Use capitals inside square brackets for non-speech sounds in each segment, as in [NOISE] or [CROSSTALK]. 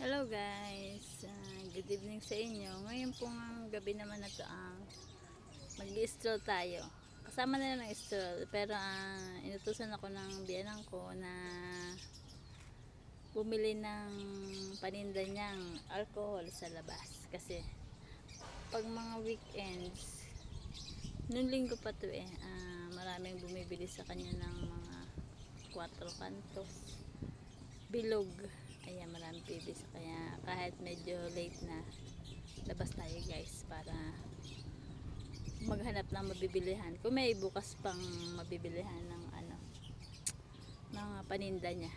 Hello guys, Ah, good evening sa inyo. Ngayon po ang gabi naman na to ang mag-stroll tayo. Kasama na ng stroll, pero ah, inutusan ako ng biyanang ko na bumili ng paninda niyang alcohol sa labas. Kasi pag mga weekends, noong linggo pa to eh, ah, maraming bumibili sa kanya ng mga 4 kantos bilog. Ayan, maraming bibis. Kaya kahit medyo late na, labas tayo guys para maghanap ng mabibilihan. Kung may bukas pang mabibilihan ng ano, mga paninda niya.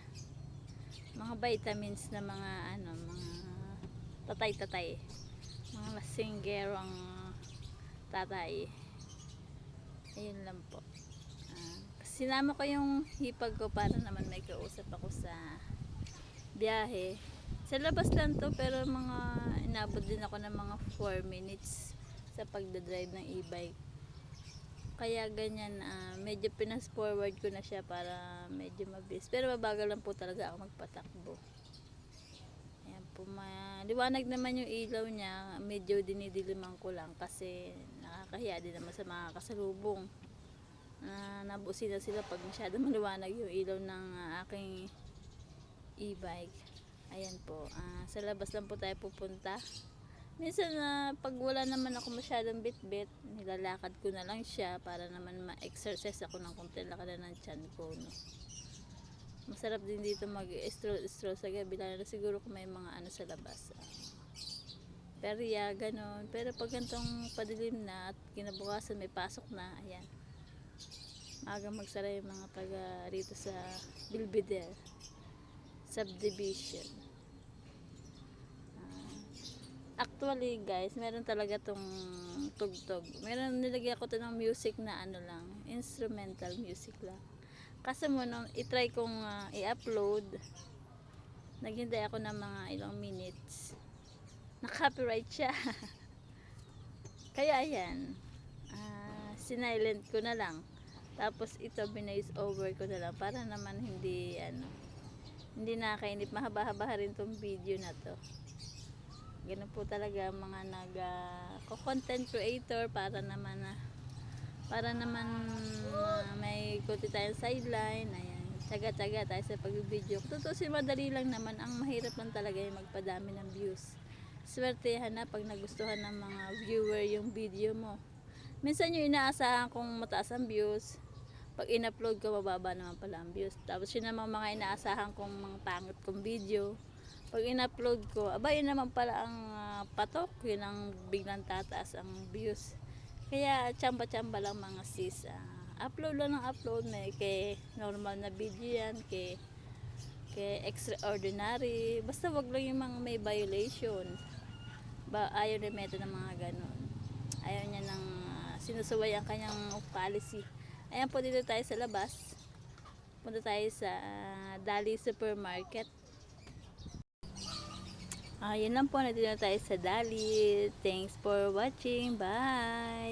Mga vitamins na mga ano, mga tatay-tatay. Mga lasinggero ang tatay. Ayun lang po. Ah, sinama ko yung hipag ko para naman may kausap ako sa biyahe. Sa labas lang to pero mga inabot din ako ng mga 4 minutes sa pagdadrive ng e-bike. Kaya ganyan, ah, medyo pinas forward ko na siya para medyo mabilis. Pero mabagal lang po talaga ako magpatakbo. Ayan po, maliwanag naman yung ilaw niya. Medyo dinidiliman ko lang kasi nakakahiya din naman sa mga kasalubong. na nabusi na sila pag masyado maliwanag yung ilaw ng ah, aking e-bike. Ayan po. ah, sa labas lang po tayo pupunta. Minsan na pag wala naman ako masyadong bit-bit, nilalakad ko na lang siya para naman ma-exercise ako ng konti lakadan ng tiyan ko. No? Masarap din dito mag-stroll sa gabi, lalo na siguro kung may mga ano sa labas. ah. perya, ganon. Pero pag gantong padilim na at kinabukasan may pasok na, ayan. Maaga magsara yung mga taga rito sa Bilbidel subdivision. Ah, actually guys, meron talaga tong tugtog. Meron nilagyan ko to ng music na ano lang, instrumental music lang. Kasi mo nung itry kong ah, i-upload, naghintay ako ng mga ilang minutes. Na-copyright siya. [LAUGHS] Kaya ayan, ah, sinilent ko na lang. Tapos ito binoise over ko na lang para naman hindi ano, hindi nakakainip mahaba-haba rin tong video na to. Ganun po talaga mga nag uh, content creator para naman na para naman ah, may kuti tayong sideline. Ayan tsaga-tsaga tayo sa pag-video. Tutusin madali lang naman ang mahirap lang talaga yung magpadami ng views. Swertehan na pag nagustuhan ng mga viewer yung video mo. Minsan yung inaasahan kong mataas ang views pag in-upload ko, mababa naman pala ang views. Tapos yun naman mga inaasahan kong mga pangit kong video. Pag in-upload ko, aba yun naman pala ang ah, patok. Yun ang biglang tataas ang views. Kaya tsamba-tsamba lang mga sis. ah, upload lang ng upload. May kay normal na video yan. Kay, kay extraordinary. Basta wag lang yung mga may violation. Ba, ayaw ni Meta ng mga ganon. Ayaw niya ng ah, sinusuway ang kanyang policy. Ayan po dito tayo sa labas. Punta tayo sa ah, Dali Supermarket. Ayun lang po, nandito na tayo sa Dali. Thanks for watching. Bye!